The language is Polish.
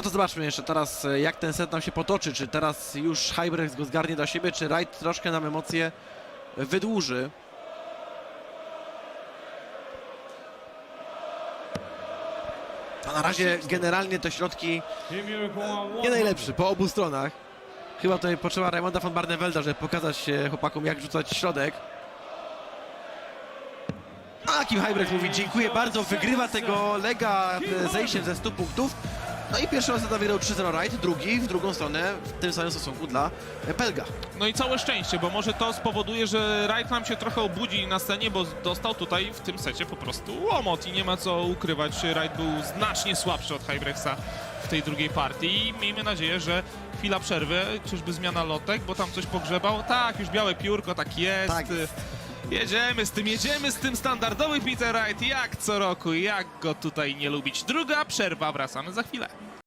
No to zobaczmy jeszcze teraz, e, jak ten set nam się potoczy. Czy teraz już Hybrex go zgarnie do siebie, czy Wright troszkę nam emocje wydłuży. A na razie generalnie te środki nie najlepszy po obu stronach. Chyba tutaj potrzeba Raymonda van Barnevelda, żeby pokazać chłopakom, jak rzucać środek. A Kim Hybrex mówi dziękuję bardzo, wygrywa tego lega e, zejściem ze 100 punktów. No i pierwszy raz wygrał 3-0 Wright, drugi w drugą stronę w tym samym stosunku dla Pelga. No i całe szczęście, bo może to spowoduje, że Wright nam się trochę obudzi na scenie, bo dostał tutaj w tym secie po prostu łomot i nie ma co ukrywać. Wright był znacznie słabszy od Hybrexa w tej drugiej partii i miejmy nadzieję, że chwila przerwy, czyżby zmiana lotek, bo tam coś pogrzebał. Tak, już białe piórko, tak jest. Tak jest. Jedziemy z tym, jedziemy z tym standardowy Peter Wright, jak co roku, jak go tutaj nie lubić. Druga przerwa, wracamy za chwilę.